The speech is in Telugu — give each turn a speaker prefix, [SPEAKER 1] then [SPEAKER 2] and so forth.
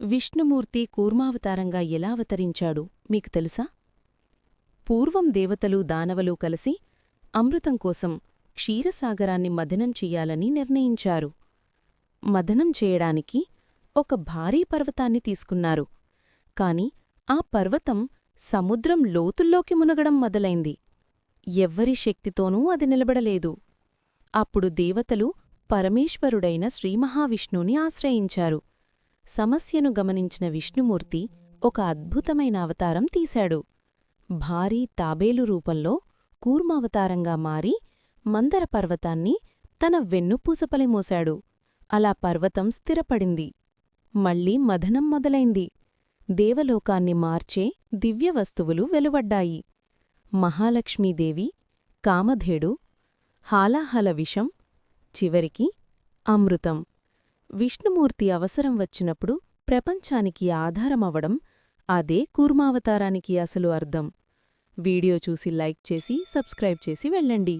[SPEAKER 1] విష్ణుమూర్తి కూర్మావతారంగా ఎలా అవతరించాడు మీకు తెలుసా? పూర్వం దేవతలు దానవలు కలిసి అమృతం కోసం క్షీరసాగరాన్ని మదనం చెయ్యాలని నిర్ణయించారు. మదనం చేయడానికి ఒక భారీ పర్వతాన్ని తీసుకున్నారు. కాని ఆ పర్వతం సముద్రం లోతుల్లోకి మునగడం మొదలైంది. ఎవ్వరి శక్తితోనూ అది నిలబడలేదు. అప్పుడు దేవతలు పరమేశ్వరుడైన శ్రీమహావిష్ణుని ఆశ్రయించారు. సమస్యను గమనించిన విష్ణుమూర్తి ఒక అద్భుతమైన అవతారం తీశాడు. భారీ తాబేలు రూపంలో కూర్మావతారంగా మారి మందర పర్వతాన్ని తన వెన్నుపూసపలి మోశాడు. అలా పర్వతం స్థిరపడింది. మళ్ళీ మదనం మొదలైంది. దేవలోకాన్ని మార్చే దివ్యవస్తువులు వెలువడ్డాయి. మహాలక్ష్మీదేవి కామధేడు హాలాహల విషం చివరికి అమృతం. విష్ణుమూర్తి అవసరం వచ్చినప్పుడు ప్రపంచానికి ఆధారమవడం అదే కూర్మావతారానికి అసలు అర్థం. వీడియో చూసి లైక్ చేసి సబ్స్క్రైబ్ చేసి వెళ్ళండి.